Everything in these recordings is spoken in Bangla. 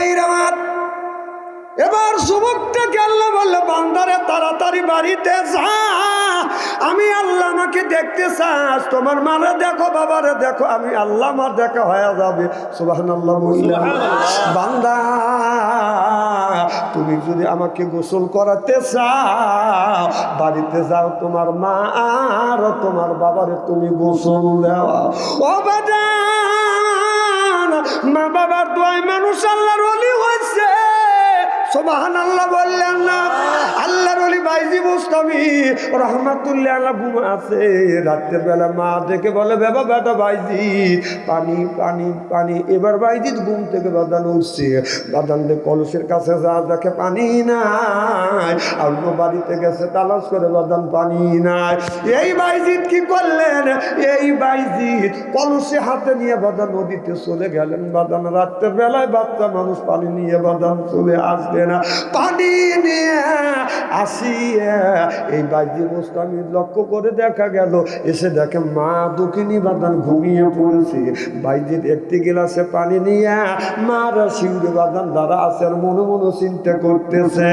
ভাইর আমার। এবার যুবকটাকে আল্লাহ বললে বান্দারে তাড়াতাড়ি বাড়িতে যা। আমি আল্লাহ আমাকে দেখতে চাস তোমার মারে দেখো বাবারে দেখো। আমি আল্লাহ আমার দেখা হয়ে যাবে। বললেন বান্দা তুমি যদি আমাকে গোসল করাতে চাও বাড়িতে যাও তোমার মা আর তোমার বাবারে তুমি গোসল দেওয়া ও বাজান আল্লাহ বললেন না। রহমাতুল্লাহ আছে। বেলা মা বলে বাবা বেটা পানি পানি পানি। এবার ঘুম থেকে বাদান উঠছে। বাদান কলসের কাছে যা দেখে পানি নাই। অন্য বাড়িতে গেছে, তালাশ করে বাদান, পানি নাই। এই বাইজিৎ কি করলেন? এই বাইজিৎ কলসে হাতে নিয়ে বাদান নদীতে চলে গেলেন। বাদান রাত্রের বেলায় বাচ্চা মানুষ পানি নিয়ে বাদান চলে আসবে না। পানি নিয়ে আসিয়ে এই বাইজি মুস্তামি লক্ষ্য করে দেখা গেল। এসে দেখে মা দুঃখিনী বাদান ঘুমিয়ে পড়েছে। বাইজিৎ একটি গিলাসে পানি নিয়ে মার শিউরে বাদান দ্বারা আর মনে মনে চিন্তা করতেছে।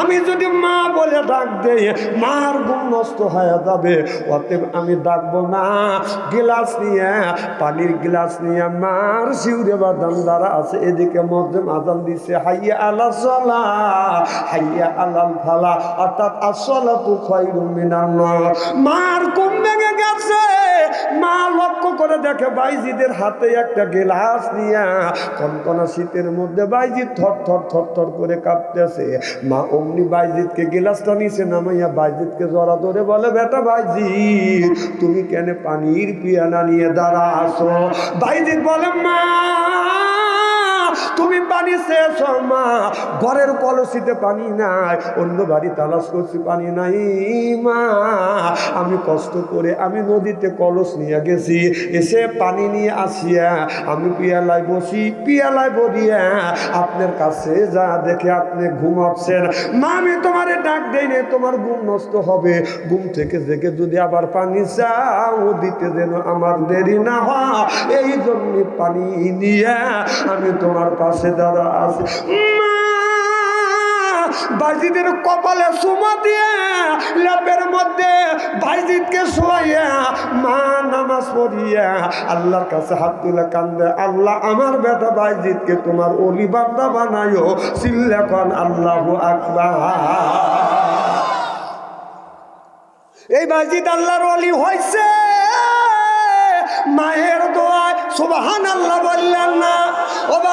আমি যদি মা বলে ডাক দেই, মার ঘুম নষ্ট হয়ে যাবে। অতএব আমি ডাকবো না। গিলাস নিয়ে, পানির গিলাস নিয়ে মার শিউরে বাদান দ্বারা আছে। এদিকে মধ্যে আদান দিছে, হাইয়া আলা সলা, হাইয়া আলাল ফালা। অর্থাৎ আসলা মার ভেঙে গেছে। মা লক্ষ্য করে দেখে বাইজিদের হাতে একটা নিয়ে কনকনা শীতের মধ্যে বাইজিদ থর থর থর থর করে কাঁপতেছে। মা অমনি বাইজিদকে নামাইয়া বাইজিদকে জড়া ধরে বলে, বেটা বাইজিদ, তুমি কেন পানির পিয়ানা নিয়ে দাঁড়া আসো বাইজিদ বলে, মা পানি শেষ মা ঘরের কলসিতে পানি নাই, অন্য বাড়ি তালাশ করছি পানি নাই, মা। আমি কষ্ট করে আমি নদীতে কলস নিয়ে গেছি, এসে পানি নিয়ে আসিয়া আমি পিয়ালায় বসি, পিয়ালায় বলিয়া, আপনার কাছে যা দেখে আপনি ঘুমাচ্ছেন মা, আমি তোমারে ডাক দেই নে তোমার ঘুম নষ্ট হবে। ঘুম থেকে জেগে যদি আবার পানি চাও, দিতে যেন আমার দেরি না হয়। এই জন্য পানি নিয়ে আমি তোমার পাশে দাঁড়া মা বাইজিদের কপালে সুমা দিয়ে লেপের মধ্যে বাইজিদকে শোয়াইয়া মা নামাজ পড়িয়া আল্লাহর কাছে হাত তুলে কান্দে, আল্লাহ, আমার বেটা বাইজিদকে তোমার অলি বান্দা বানাইও সিল্লাখন আল্লাহ আকবার। এই বাইজিদ আল্লাহর অলি হয়েছে মায়ের দোয়ায় সুবাহান আল্লাহ বললেন না।